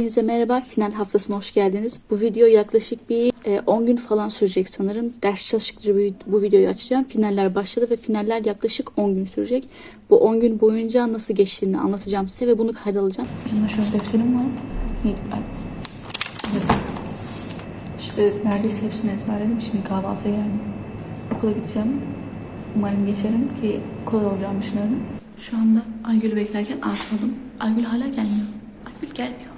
Hepinize merhaba. Final haftasına hoş geldiniz. Bu video yaklaşık bir e, 10 gün falan sürecek sanırım. Ders çalıştıkça bu, videoyu açacağım. Finaller başladı ve finaller yaklaşık 10 gün sürecek. Bu 10 gün boyunca nasıl geçtiğini anlatacağım size ve bunu kaydalacağım. Yanımda şöyle defterim var. İşte neredeyse hepsini ezberledim. Şimdi kahvaltıya geldim. Okula gideceğim. Umarım geçerim ki kolay olacağını düşünüyorum. Şu anda Aygül'ü beklerken atladım. Aygül hala gelmiyor. Aygül gelmiyor.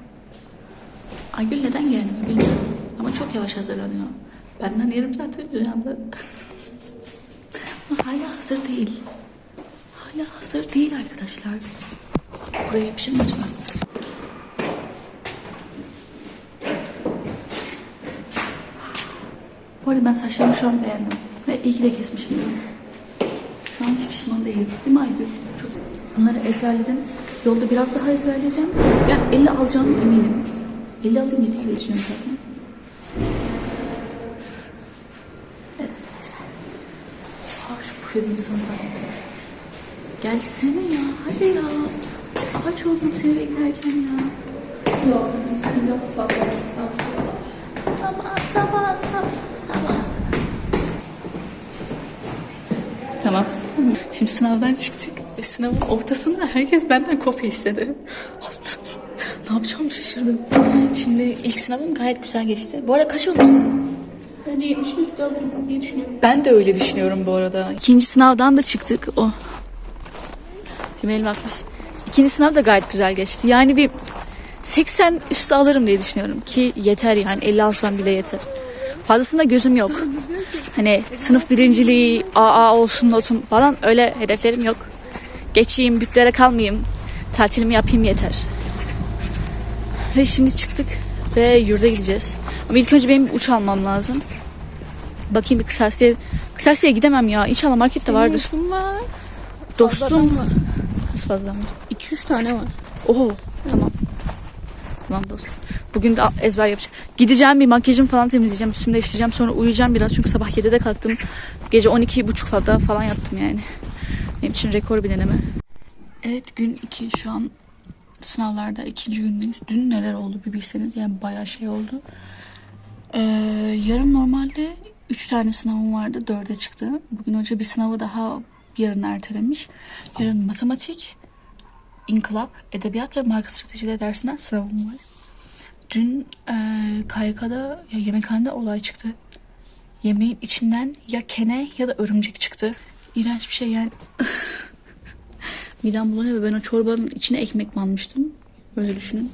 Aygül neden gelmiyor bilmiyorum. Ama çok yavaş hazırlanıyor. Benden yarım saat önce uyandı. Hala hazır değil. Hala hazır değil arkadaşlar. Buraya yapışır mı lütfen? Bu arada ben saçlarımı şu an beğendim. Ve iyi ki de kesmişim. Şu an hiç pişman değilim. Değil mi Aygül? Çok... Bunları ezberledim. Yolda biraz daha ezberleyeceğim. Yani 50 alacağım eminim. 50 alayım yeter diye düşünüyorum zaten. Evet. Aa şu poşet insanı zaten. Gelsene ya. Hadi ya. Ağaç oldum seni beklerken ya. Yok, biz biraz sabah sabah. Sabah sabah sabah sabah. Tamam. Şimdi sınavdan çıktık ve sınavın ortasında herkes benden kopya istedi. Ne yapacağımı şaşırdım. Şimdi ilk sınavım gayet güzel geçti. Bu arada kaç alırsın? Bence 70'in üstü alırım diye düşünüyorum. Ben de öyle düşünüyorum bu arada. İkinci sınavdan da çıktık. O. Email bakmış. İkinci sınav da gayet güzel geçti. Yani bir 80 üstü alırım diye düşünüyorum ki yeter yani 50 alsam bile yeter. Fazlasında gözüm yok. Hani sınıf birinciliği, AA olsun notum falan öyle hedeflerim yok. Geçeyim, bütlere kalmayayım, tatilimi yapayım yeter. Ve şimdi çıktık ve yurda gideceğiz. Ama ilk önce benim bir uç almam lazım. Bakayım bir kırtasiye. Kırtasiye gidemem ya. İnşallah markette vardır. Şunlar. Dostum. Nasıl fazla mı? 2-3 tane var. Oho tamam. Tamam dostum. Bugün de ezber yapacağım. Gideceğim bir makyajımı falan temizleyeceğim. Üstümü değiştireceğim. Sonra uyuyacağım biraz. Çünkü sabah 7'de kalktım. Gece 12.30 falan falan yattım yani. Benim için rekor bir deneme. Evet gün 2 şu an sınavlarda ikinci gündeyiz. Dün neler oldu bir bilseniz. Yani bayağı şey oldu. Ee, yarın normalde 3 tane sınavım vardı. 4'e çıktı. Bugün hoca bir sınavı daha yarın ertelemiş. Yarın matematik, İnkılap, Edebiyat ve Marka Stratejileri dersinden sınavım var. Dün e, KYK'da ya yemekhanede olay çıktı. Yemeğin içinden ya kene ya da örümcek çıktı. İğrenç bir şey yani. Midem bulanıyor ve ben o çorbanın içine ekmek banmıştım. Öyle düşünün.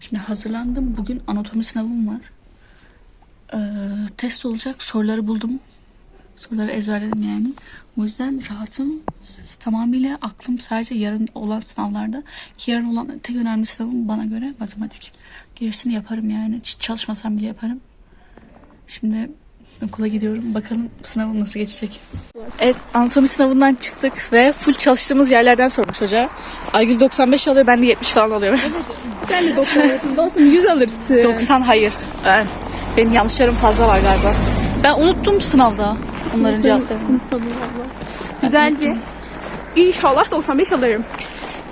Şimdi hazırlandım. Bugün anatomi sınavım var. Ee, test olacak. Soruları buldum. Soruları ezberledim yani. O yüzden rahatım. Tamamıyla aklım sadece yarın olan sınavlarda. Ki yarın olan tek önemli sınavım bana göre matematik. Gerisini yaparım yani. Hiç çalışmasam bile yaparım. Şimdi okula gidiyorum. Bakalım sınavım nasıl geçecek. Evet anatomi sınavından çıktık ve full çalıştığımız yerlerden sormuş hoca. Aygül 95 alıyor ben de 70 falan alıyorum. Sen de 90 alırsın. Dostum 100 alırsın. 90 hayır. Ben, benim yanlışlarım fazla var galiba. Ben unuttum sınavda onların cevaplarını. Güzelce. İnşallah 95 alırım.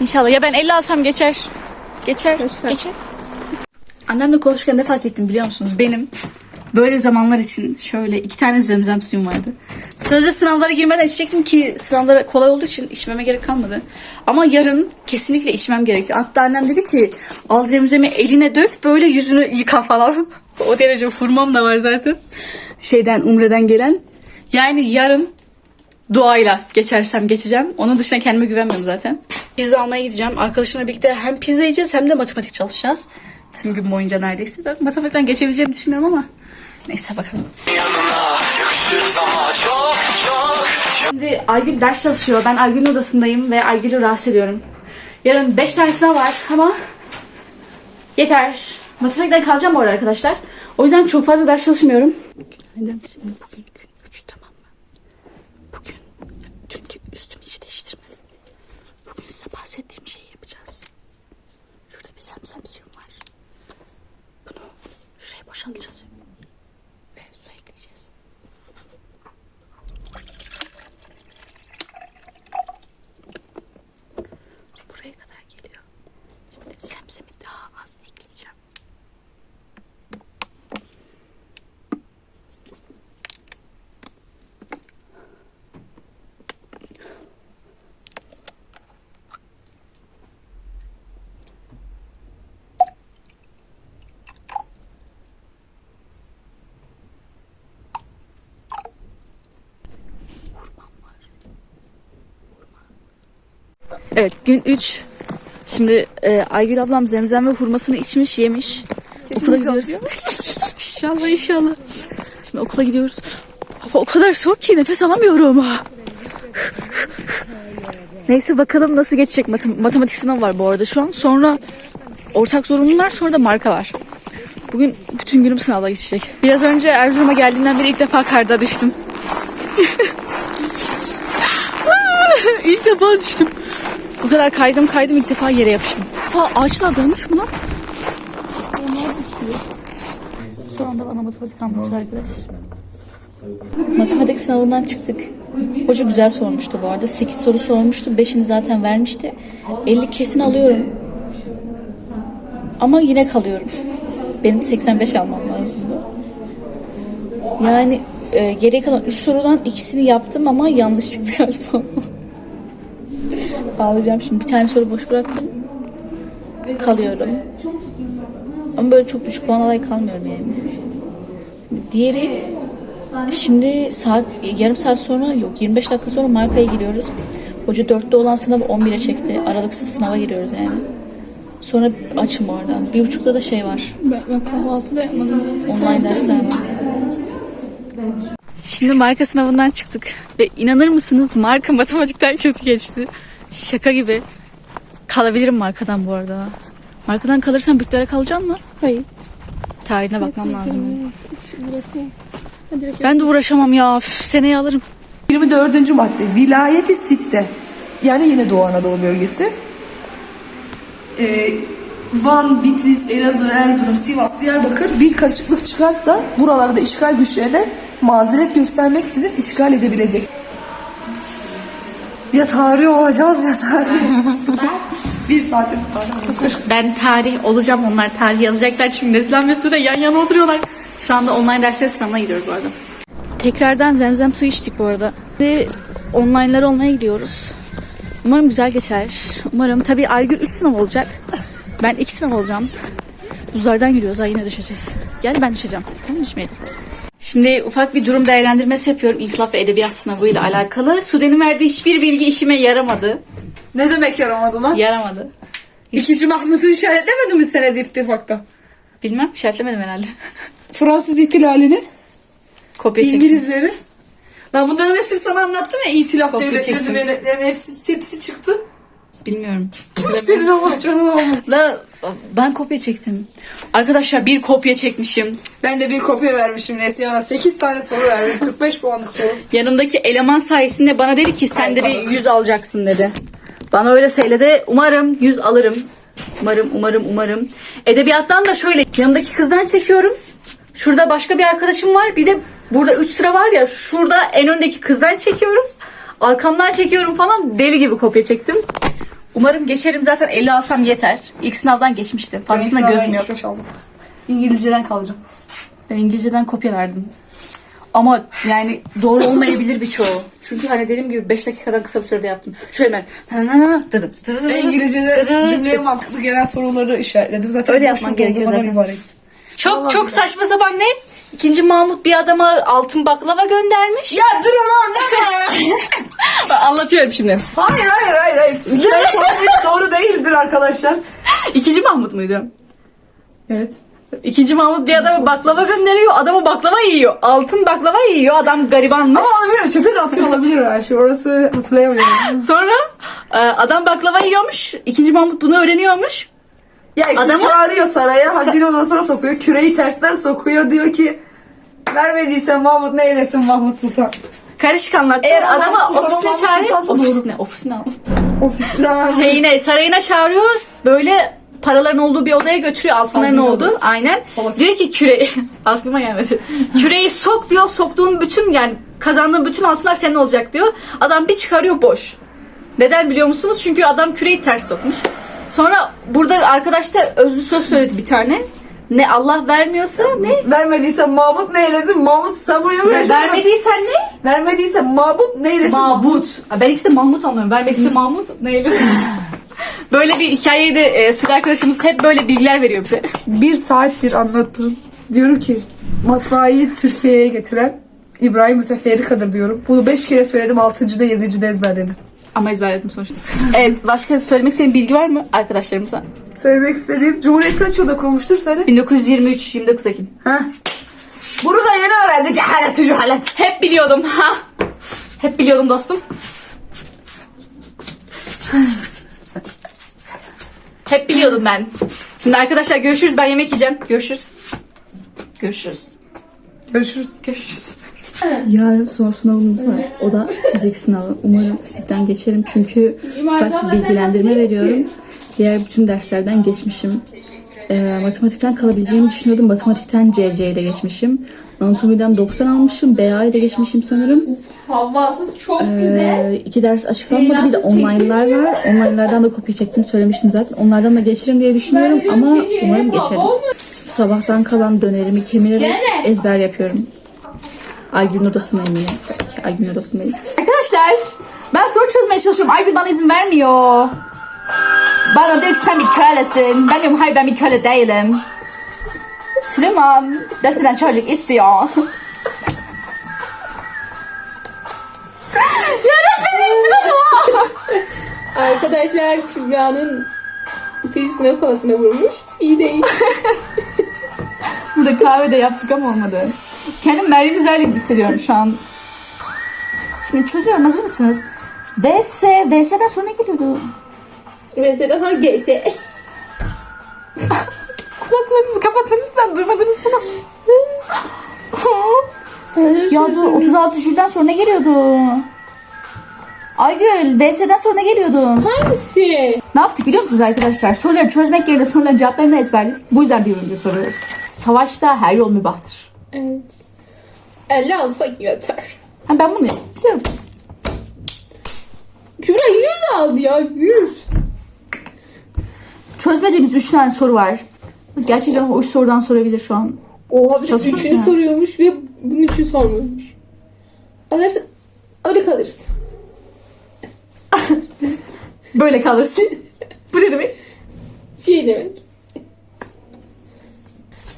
İnşallah. Ya ben 50 alsam geçer. Geçer. Geçer. Geçer. Annemle konuşurken ne fark ettim biliyor musunuz? Benim böyle zamanlar için şöyle iki tane zemzem suyum vardı. Sözde sınavlara girmeden içecektim ki sınavlara kolay olduğu için içmeme gerek kalmadı. Ama yarın kesinlikle içmem gerekiyor. Hatta annem dedi ki al zemzemi eline dök böyle yüzünü yıka falan. o derece furmam da var zaten. Şeyden Umre'den gelen. Yani yarın duayla geçersem geçeceğim. Onun dışında kendime güvenmiyorum zaten. Pizza almaya gideceğim. Arkadaşımla birlikte hem pizza yiyeceğiz hem de matematik çalışacağız. Tüm gün boyunca neredeyse. Ben matematikten geçebileceğimi düşünmüyorum ama neyse bakalım. Şimdi Aygül ders çalışıyor. Ben Aygül'ün odasındayım ve Aygül'ü rahatsız ediyorum. Yarın 5 tane sınav var ama yeter. Matematikten kalacağım bu arada arkadaşlar. O yüzden çok fazla ders çalışmıyorum. Günaydın. Şimdi bugün gün 3 tamam mı? Bugün dünkü üstümü hiç değiştirmedim. Bugün size bahsettiğim şeyi yapacağız. Şurada bir semsem suyum var. Bunu şuraya boşaltacağız. Ve su ekleyeceğiz. Su buraya kadar geliyor. Şimdi semsemi daha az ekleyeceğim. Evet gün 3. Şimdi e, Aygül ablam zemzem ve hurmasını içmiş yemiş. okula gidiyoruz. inşallah inşallah. Şimdi okula gidiyoruz. Hava o kadar soğuk ki nefes alamıyorum. Neyse bakalım nasıl geçecek. Matem- matematik sınavı var bu arada şu an. Sonra ortak zorunlular sonra da marka var. Bugün bütün günüm sınavla geçecek. Biraz önce Erzurum'a geldiğimden beri ilk defa karda düştüm. ilk defa düştüm. O kadar kaydım kaydım ilk defa yere yapıştım. Aa ağaçlar dolmuş mu lan? Şu anda bana matematik anlatıyor arkadaş. Matematik sınavından çıktık. Hoca güzel sormuştu bu arada. 8 soru sormuştu. 5'ini zaten vermişti. 50 kesin alıyorum. Ama yine kalıyorum. Benim 85 almam lazımdı. Yani e, geriye kalan 3 sorudan ikisini yaptım ama yanlış çıktı galiba. Ağlayacağım şimdi. Bir tane soru boş bıraktım. Kalıyorum. Ama böyle çok düşük puan alay kalmıyorum yani. Diğeri şimdi saat yarım saat sonra yok 25 dakika sonra markaya giriyoruz. Hoca 4'te olan sınavı 11'e çekti. Aralıksız sınava giriyoruz yani. Sonra açım orada. Bir buçukta da şey var. Ben, ben kahvaltı da yapmadım. Online dersler var. Şimdi marka sınavından çıktık ve inanır mısınız marka matematikten kötü geçti. Şaka gibi. Kalabilirim markadan bu arada. Markadan kalırsam bütlere kalacağım mı? Hayır. Tarihine bakmam lazım. Ben de uğraşamam ya. Üf, seneye alırım. 24. madde vilayeti sitte yani yine Doğu Anadolu bölgesi. Ee, Van, Bitlis, Elazığ, Erzurum, Sivas, Diyarbakır bir karışıklık çıkarsa buralarda işgal güçlerine mazeret göstermeksizin işgal edebilecek. Ya tarih olacağız ya tarih. bir saattir tarih Ben tarih olacağım. Onlar tarih yazacaklar. Şimdi Neslihan ve Sude yan yana oturuyorlar. Şu anda online dersler sınavına gidiyoruz bu arada. Tekrardan zemzem suyu içtik bu arada. Ve online'lar olmaya gidiyoruz. Umarım güzel geçer. Umarım. Tabii Aygül 3 sınav olacak. Ben 2 sınav olacağım. Buzlardan yürüyoruz. Ha yine düşeceğiz. Gel ben düşeceğim. Tamam düşmeyelim. Şimdi ufak bir durum değerlendirmesi yapıyorum. İnkılap ve Edebiyat sınavıyla alakalı. Sude'nin verdiği hiçbir bilgi işime yaramadı. Ne demek yaramadı lan? Yaramadı. İkinci Mahmut'u işaretlemedi mi senede ittifakta? Bilmem işaretlemedim herhalde. Fransız ihtilalini? Kopya çektim. İngilizleri. Lan bunların hepsini sana anlattım ya. İtilaf Kopya devletleri, çektim. devletlerin hepsi, hepsi çıktı. Bilmiyorum. Senin ama canın olmasın. La, ben kopya çektim. Arkadaşlar bir kopya çekmişim. Ben de bir kopya vermişim Neslihan'a. 8 tane soru verdim. 45 puanlık soru. Yanımdaki eleman sayesinde bana dedi ki sen dedi pardon. 100 alacaksın dedi. Bana öyle söyledi. Umarım 100 alırım. Umarım umarım umarım. Edebiyattan da şöyle yanımdaki kızdan çekiyorum. Şurada başka bir arkadaşım var. Bir de burada 3 sıra var ya şurada en öndeki kızdan çekiyoruz. Arkamdan çekiyorum falan deli gibi kopya çektim. Umarım geçerim zaten 50 alsam yeter. İlk sınavdan geçmiştim. Fazlasına Ben gözüm yok. 75 aldım. İngilizceden kalacağım. Ben İngilizceden kopya verdim. Ama yani doğru olmayabilir birçoğu. Çünkü hani dediğim gibi 5 dakikadan kısa bir sürede yaptım. Şöyle ben Ben İngilizce'de cümleye mantıklı gelen soruları işaretledim. Zaten Öyle yapman gerekiyor zaten. ibaret. Çok çok saçma sapan ne? İkinci Mahmut bir adama altın baklava göndermiş. Ya dur onu anlama. Anlatıyorum şimdi. hayır hayır hayır. hayır. Hikaye hiç doğru değildir arkadaşlar. İkinci Mahmut muydu? Evet. İkinci Mahmut bir adama baklava gönderiyor. Adamı baklava yiyor. Altın baklava yiyor. Adam garibanmış. Ama bilmiyorum çöpe de atıyor olabilir her şey. Orası hatırlayamıyorum. Sonra e, adam baklava yiyormuş. İkinci Mahmut bunu öğreniyormuş. Ya işte Adamı- çağırıyor saraya, hazine odasına sokuyor, küreyi tersten sokuyor, diyor ki vermediyse Mahmut ne eylesin Mahmut Sultan. Karışık anlattı. Eğer adamı Mahmut Sultan ofisine çağırıyor. Doğru. Ofisine, ofisine al. Ofisten şeyine sarayına çağırıyor. Böyle paraların olduğu bir odaya götürüyor. Altınların Hazine olduğu. odası. Aynen. Salak. Diyor ki küre aklıma gelmedi. Küreyi sok diyor. Soktuğun bütün yani kazandığın bütün altınlar senin olacak diyor. Adam bir çıkarıyor boş. Neden biliyor musunuz? Çünkü adam küreyi ters sokmuş. Sonra burada arkadaş da özlü söz söyledi bir tane. Ne Allah vermiyorsa ne? vermediyse Mahmut ne eylesin Mahmut sen buraya mı yaşadın? Vermediysen ne? Vermediyse Mahmut ne eylesin Mahmut. Ha, Ben ikisi de Mahmut anlıyorum. Vermediyse Mahmut neylesin? böyle bir hikayeyi de e, Sude arkadaşımız hep böyle bilgiler veriyor bize. Bir saattir anlattım. Diyorum ki matbaayı Türkiye'ye getiren İbrahim Müteferrika'dır diyorum. Bunu beş kere söyledim altıncıda yedincide ezberledim. Ama ezberledim sonuçta. evet başka söylemek istediğin bilgi var mı arkadaşlarımıza? Söylemek istediğim Cumhuriyet kaç yılda kurulmuştur söyle. 1923 29 Ekim. Ha. Bunu da yeni öğrendi. Cehalet cehalet. Hep biliyordum ha. Hep biliyordum dostum. Hep biliyordum ben. Şimdi arkadaşlar görüşürüz. Ben yemek yiyeceğim. Görüşürüz. Görüşürüz. Görüşürüz. Görüşürüz. Yarın son sınavımız var. O da fizik sınavı. Umarım fizikten geçerim çünkü ufak bilgilendirme veriyorum. Diğer bütün derslerden geçmişim. Ee, matematikten kalabileceğimi düşünüyordum. Matematikten CC ile geçmişim. Anatomiden 90 almışım. BA ile geçmişim sanırım. Havvasız çok Ee, iki ders açıklanmadı. Bir de online'lar var. Online'lardan da kopya çektim söylemiştim zaten. Onlardan da geçerim diye düşünüyorum ama umarım geçerim. Sabahtan kalan dönerimi kemirerek ezber yapıyorum. Aygün odasındayım yine. Tabii ki Aygün odasındayım. Arkadaşlar ben soru çözmeye çalışıyorum. Aygün bana izin vermiyor. Bana diyor ki sen bir kölesin. Ben diyorum hayır ben bir köle değilim. Süleyman desilen çocuk istiyor. Arkadaşlar Kübra'nın fizik sınav kafasına vurmuş. İyi değil. Burada kahve de yaptık ama olmadı. Kendim Meryem Üzer'le gibi hissediyorum şu an. Şimdi çözüyorum hazır mısınız? VS, VS'den sonra ne geliyordu? Mesela sonra GS. Kulaklarınızı kapatın lütfen duymadınız bunu. ya dur 36 Jül'den sonra ne geliyordu? Aygül VS'den sonra ne geliyordu? Hangisi? Ne yaptık biliyor musunuz arkadaşlar? Soruları çözmek yerine soruların cevaplarını ezberledik. Bu yüzden birbirimize soruyoruz. Savaşta her yol mübahtır. Evet. 50 alsak yeter. Ha, ben bunu biliyorum. Kübra 100 aldı ya 100. Çözmediğimiz 3 tane soru var. Gerçekten o 3 sorudan sorabilir şu an. Oha bir de üçünü ya. soruyormuş ve bunun üçünü sormuyormuş. Alırsa öyle kalırız. Böyle kalırsın. Bu ne demek? Şey demek.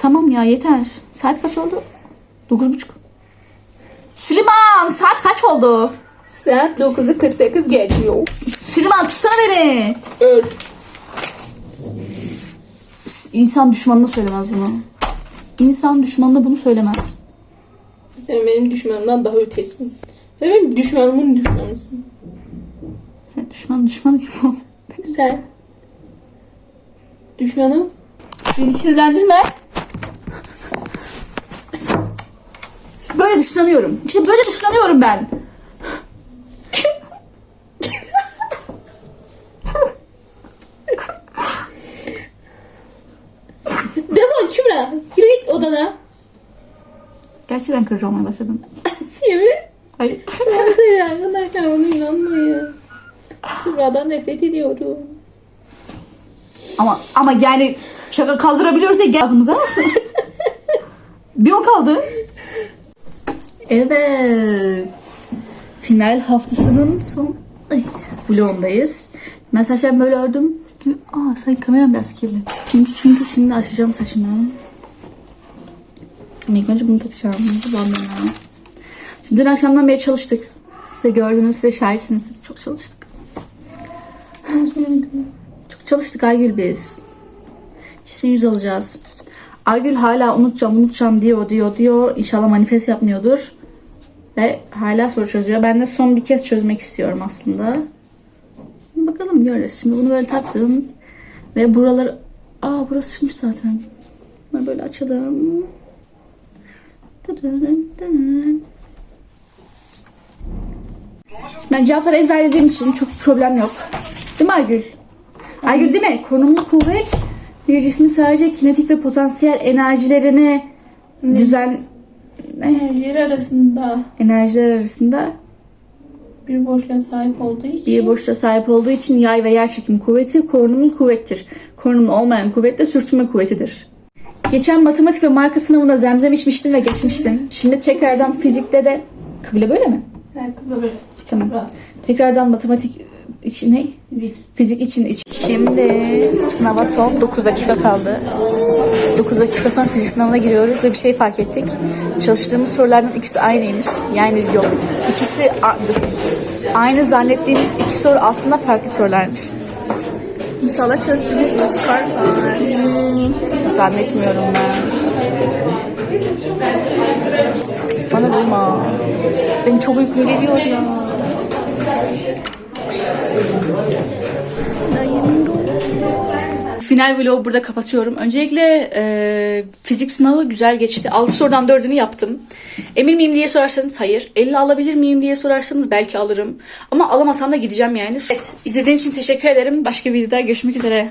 Tamam ya yeter. Saat kaç oldu? 9.30. Süleyman saat kaç oldu? Saat 9'u 48 geçiyor. Süleyman tutsana beni. Öl. İnsan düşmanına söylemez bunu. İnsan düşmanına bunu söylemez. Sen benim düşmanımdan daha ötesin. Sen benim düşmanımın düşmanısın. Ya Düşman düşman gibi ol. Sen. Düşmanım. Beni sinirlendirme. Böyle dışlanıyorum. İşte böyle dışlanıyorum ben. Defol Kübra. Yürü git odana. Gerçekten kırıcı olmaya başladım. Yürü. Hayır. Ben söyle arkadaşlar ona inanmayın. Kübra'dan nefret ediyorum. Ama ama yani şaka kaldırabiliyoruz ya ağzımıza. Bir o kaldı. Evet. Final haftasının son ay, vlogundayız. Ben saçlarımı böyle ördüm. Çünkü aa sanki kameram biraz kirli. Çünkü, çünkü şimdi açacağım saçımı. Ama önce bunu takacağım. Bunu bağlayacağım. Şimdi dün akşamdan beri çalıştık. Size gördünüz, size şahitsiniz. Çok çalıştık. Çok çalıştık Aygül biz. Kesin yüz alacağız. Aygül hala unutacağım unutacağım diyor diyor diyor. İnşallah manifest yapmıyordur. Ve hala soru çözüyor. Ben de son bir kez çözmek istiyorum aslında. Bakalım göreceğiz. Şimdi bunu böyle taktım. Ve buraları... Aa burası çıkmış zaten. Bunları böyle açalım. Ben cevapları ezberlediğim için çok problem yok. Değil mi Aygül? Aygül değil mi? Konumlu kuvvet bir cismin sadece kinetik ve potansiyel enerjilerini düzen ne? Yer arasında enerjiler arasında bir boşluğa sahip olduğu için bir boşluğa sahip olduğu için yay ve yer çekim kuvveti korunumlu kuvvettir. Korunumlu olmayan kuvvet de sürtünme kuvvetidir. Geçen matematik ve marka sınavında zemzem içmiştim ve geçmiştim. Şimdi tekrardan fizikte de kıble böyle mi? ayakkabı böyle. Tamam. Rahat. Tekrardan matematik için ne? Fizik. Fizik için iç. Şimdi sınava son 9 dakika kaldı. 9 dakika sonra fizik sınavına giriyoruz ve bir şey fark ettik. Çalıştığımız sorulardan ikisi aynıymış. Yani yok. İkisi aynı zannettiğimiz iki soru aslında farklı sorularmış. İnşallah çalıştığımız soru çıkar. Zannetmiyorum ben. Bana vurma. Benim çok uykum geliyor ya. Final vlogu burada kapatıyorum. Öncelikle e, fizik sınavı güzel geçti. 6 sorudan 4'ünü yaptım. Emin miyim diye sorarsanız hayır. 50 alabilir miyim diye sorarsanız belki alırım. Ama alamasam da gideceğim yani. Evet, izlediğiniz için teşekkür ederim. Başka bir videoda görüşmek üzere.